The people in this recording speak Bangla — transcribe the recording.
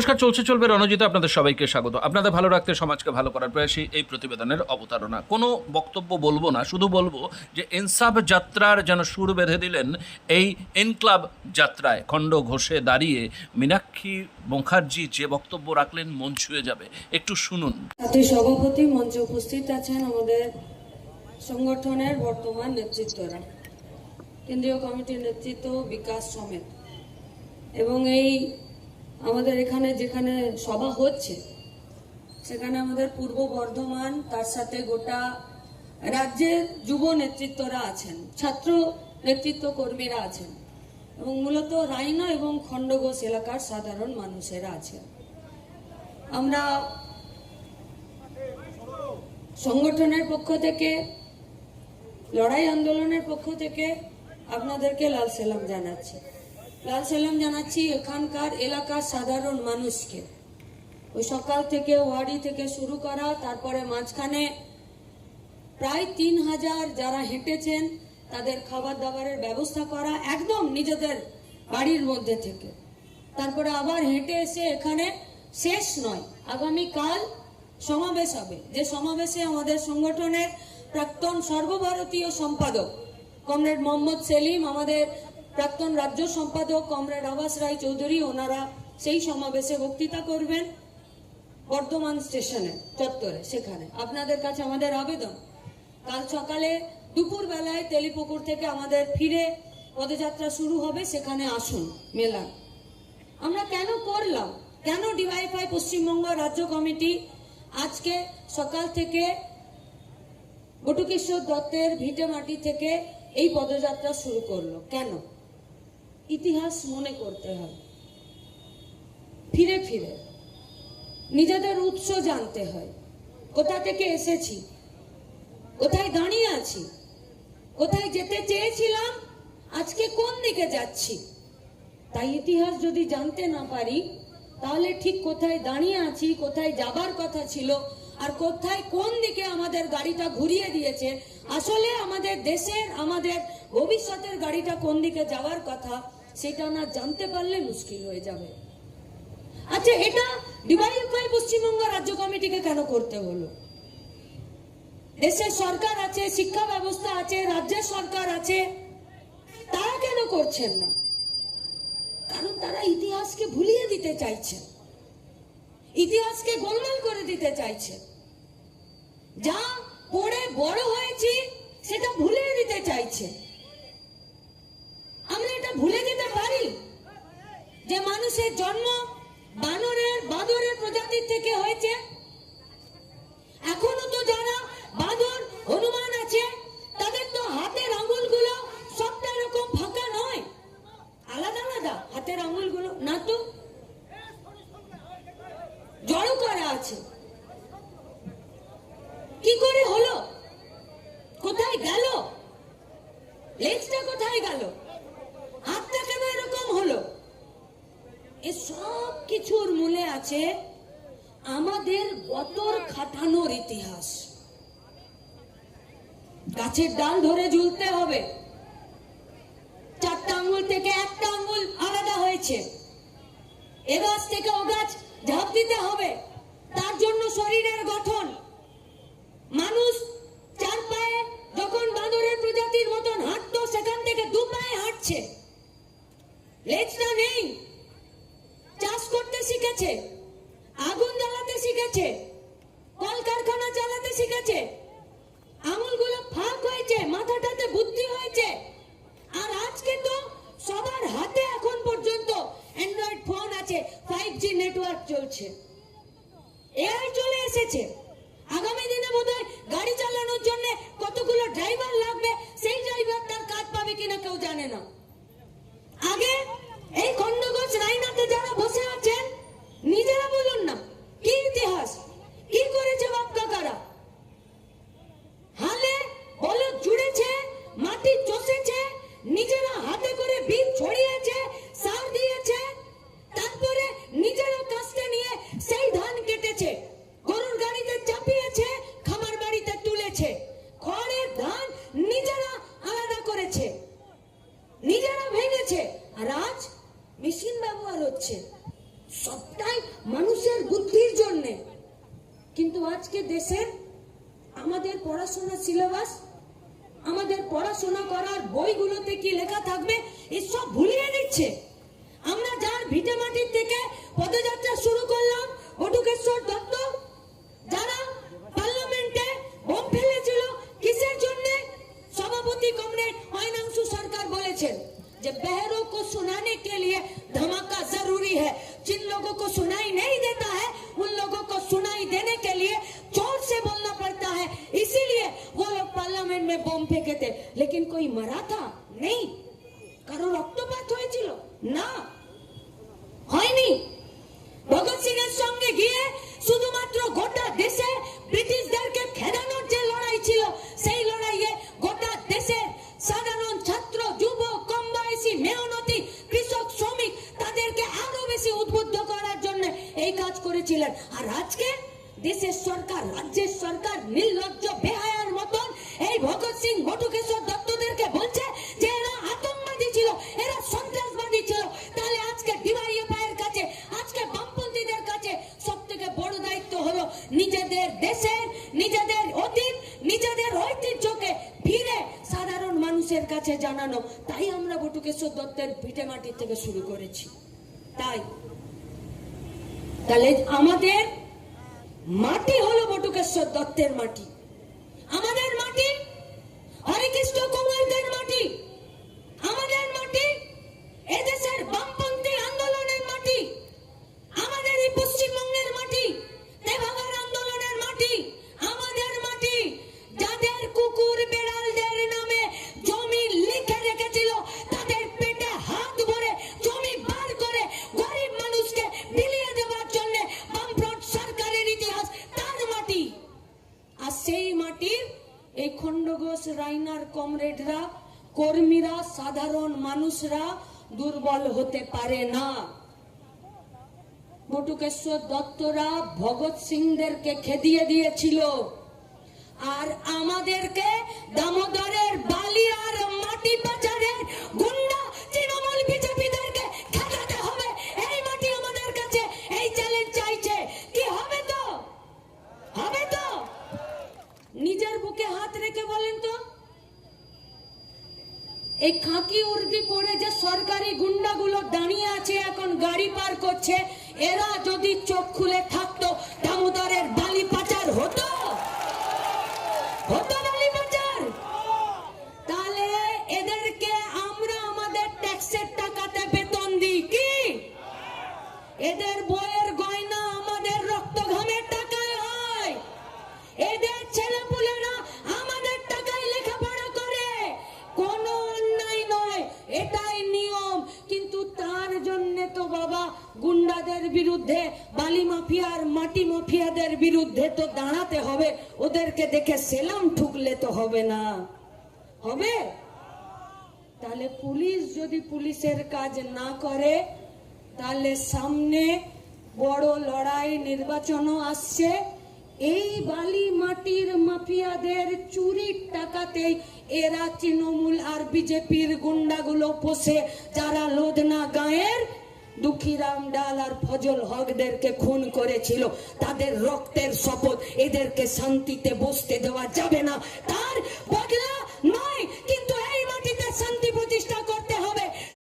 নমস্কার, চলছে, চলবে রণজিতে আপনাদের সবাইকে স্বাগত। আপনাদের ভালো রাখতে, সমাজকে ভালো করার প্রয়াসী এই প্রতিবেদনের অবতারণা। কোনো বক্তব্য বলব না, শুধু বলব যে এনসাব যাত্রার যেন সুর বেঁধে দিলেন এই এনক্লাব যাত্রায় খণ্ড ঘোষে দাঁড়িয়ে মীনাক্ষী মুখার্জি যে বক্তব্য রাখলেন, মন ছুঁয়ে যাবে। একটু শুনুন। সভাপতি মঞ্চে উপস্থিত আছেন আমাদের সংগঠনের বর্তমান নেতৃত্বরা। কেন্দ্রীয় কমিটির নেতৃত্ব বিকাশ সমেত। এবং এই আমাদের এখানে যেখানে সভা হচ্ছে, সেখানে আমাদের পূর্ব বর্ধমান, তার সাথে গোটা রাজ্যের যুব নেতৃত্বরা আছেন, ছাত্র নেতৃত্ব কর্মীরা আছেন এবং মূলত রাইনা এবং খণ্ডঘোষ এলাকার সাধারণ মানুষেরা আছেন। আমরা সংগঠনের পক্ষ থেকে, লড়াই আন্দোলনের পক্ষ থেকে আপনাদেরকে লাল সালাম জানাচ্ছি। লাল সালাম জানাচ্ছি, এখানকার এলাকার সাধারণ মানুষকে। ওই সকাল থেকে ওয়ারি থেকে শুরু করা, তারপরে মাঝখানে প্রায় তিন হাজার যারা হেঁটেছেন, তাদের খাবার দাবারের ব্যবস্থা করা একদম নিজেদের বাড়ির মধ্যে থেকে। তারপরে আবার হেঁটে এসে এখানে শেষ নয় আগামী কাল সমাবেশ হবে। যে সমাবেশে আমাদের সংগঠনের প্রাক্তন সর্বভারতীয় সম্পাদক কমরেড মোহাম্মদ সেলিম, আমাদের প্রাক্তন রাজ্য সম্পাদক কমরেড আবাস রায় চৌধুরী, ওনারা সেই সমাবেশে বক্তৃতা করবেন বর্ধমান স্টেশনে, চত্বরে, সেখানে। আপনাদের কাছে আমাদের আবেদন। কাল সকালে দুপুর বেলায় তেলিপুকুর থেকে আমাদের ফিরে পদযাত্রা শুরু হবে, সেখানে আসুন, মেলা। আমরা কেন করলাম? কেন ডিওয়াইফাই পশ্চিমবঙ্গ রাজ্য কমিটি আজকে সকাল থেকে বটুকেশ্বর দত্তের ভিটে মাটি থেকে এই পদযাত্রা শুরু করল? কেন? ইতিহাস মনে করতে হয়। ফিরে ফিরে নিজেদের উৎস জানতে হয়। কোথা থেকে এসেছি? কোথায় দাঁড়িয়ে আছি? কোথায় যেতে চেয়েছিলাম? আজকে কোন দিকে যাচ্ছি? তাই ইতিহাস যদি জানতে না পারি, তাহলে ঠিক কোথায় দাঁড়িয়ে আছি, কোথায় যাবার কথা ছিল, আর কোথায় কোন দিকে আমাদের গাড়িটা ঘুরিয়ে দিয়েছে, আসলে আমাদের দেশের, আমাদের ভবিষ্যতের গাড়িটা কোন দিকে যাওয়ার কথা সেটা না জানতে পারলে মুশকিল হয়ে যাবে। আচ্ছা এটা ডিওয়াইএফআই পশ্চিমবঙ্গ রাজ্য কমিটিকে কেন করতে হলো? দেশের সরকার আছে, শিক্ষা ব্যবস্থা আছে, রাজ্যের সরকার আছে, তারা কেন করছেন না? কারণ তারা ইতিহাসকে ভুলিয়ে দিতে চাইছে। ইতিহাসকে গোলমাল করে দিতে চাইছে। যা পড়ে বড় হয়েছি, সেটা ভুলিয়ে দিতে চাইছে। আমরা এটা ভুলে যে মানুষের জন্ম বানরের বাদরের প্রজাতির থেকে হয়েছে এখনও তো যারা বাদর হনুমান আছে তাদের তো হাতের আঙুলগুলো সবটা এরকম ফাঁকা নয় আলাদা আলাদা হাতের আঙুলগুলো না তো জড়ো করা আছে কি করে হলো কোথায় গেল লেজটা কোথায় গেল হাতটা কেন এরকম হলো এ সব কিছুর মূলে আছে আমাদের খাটানোর ইতিহাস। গাছের ডাল ধরে ঝুলতে হবে। চারটা আঙ্গুল থেকে একটা আঙ্গুল আলাদা হয়েছে। এ গাছ থেকে ও গাছ ঝাঁপ দিতে হবে। তার জন্য শরীরের গঠন। মানুষ চার পায়ে যখন বাঁদরের প্রজাতির মতন হাঁটতো, সেখান থেকে দু পায়ে হাঁটছে। লেজটা নেই। চাষ করতে শিখেছে। আগুন জ্বালাতে শিখেছে। কলকারখানা চালাতে শিখেছে। আঙুলগুলো ফাঁক হয়েছে, মাথাটাতে বুদ্ধি হয়েছে। আর আজকে তো সবার হাতে এখন পর্যন্ত অ্যান্ড্রয়েড ফোন আছে ফাইভ জি নেটওয়ার্ক চলছে। এআই চলে এসেছে। আগামী দিনে বোধহয় গাড়ি চালানোর জন্য কতগুলো ড্রাইভার লাগবে, সেই ড্রাইভার তার কাজ পাবে কিনা কেউ জানে না। আগে এই খন্ডগোজ রাইনাতে যারা বসে আছেন নিজেরা বলুন না কি ইতিহাস কি করেছে বাপ কাকারা হালে বলদ জুড়েছে মাটি চষেছে নিজেরা হাতে করে বীজ ছড়িয়েছে সার দিয়েছে তারপরে নিজেরা কাস্তে নিয়ে সেই ধান কেটেছে গরুর গাড়িতে চাপিয়েছে খামার বাড়িতে তুলেছে খড়ের ধান নিজেরা আলাদা করেছে নিজেরা ভেঙেছে আর আজ মেশিন ব্যবহার হচ্ছে সব মানুষের বুদ্ধির জন্যে কিন্তু আজকে দেশের আমাদের পড়াশোনা সিলেবাস, আমাদের পড়াশোনা করার বইগুলোতে কি লেখা থাকবে এসব ভুলিয়ে দিচ্ছে। আমরা যার ভিটে মাটির থেকে পদযাত্রা শুরু করলাম বটুকেশ্বর দত্ত বোম ফেঁকেতে। লেকিন কই মারা থা নেই। কারও রক্তপাত হয়েছিল? না। হয়নি। ভগৎ সিং এর সঙ্গে গিয়ে শুধুমাত্র গোটা দেশে ব্রিটিশদেরকে খেদানোর যে লড়াই ছিল, সেই লড়াই বটুকেশ্বর দত্তের ভিটে মাটির থেকে শুরু করেছি। তাই, তাহলে আমাদের মাটি হলো বটুকেশ্বর দত্তের মাটি। আমাদের মাটি হরেকৃষ্ণ কুমারদের সাধারণ মানুষরা দুর্বল হতে পারে না। বটুকেশ্বর দত্তরা ভগৎ সিংদেরকে খেদিয়ে দিয়েছিল। আর আমাদেরকে দামোদরের বালি আর মাটি পাচারের এই খাঁকি উর্দি পরে যে সরকারি গুন্ডাগুলো দাঁড়িয়ে আছে, এখন গাড়ি পার করছে, এরা যদি চোখ খুলে থাকতো, দামোদরের মাটি মাফিয়াদের বিরুদ্ধে তো দাঁড়াতে হবে। ওদেরকে দেখে সেলাম ঠুকলে তো হবে না। হবে? তাহলে পুলিশ যদি পুলিশের কাজ না করে, তাহলে সামনে বড় লড়াই নির্বাচনও আসছে। এই বালি মাটির মাফিয়াদের চুরির টাকাতেই এরা তৃণমূল আর বিজেপির গুন্ডাগুলো পোষে, যারা লোধনা গায়ের দুঃখীরাম ডাল আর ফজল হকদেরকে খুন করেছিল। তাদের রক্তের শপথ এদেরকে শান্তিতে বসতে দেওয়া যাবে না। তার বদলা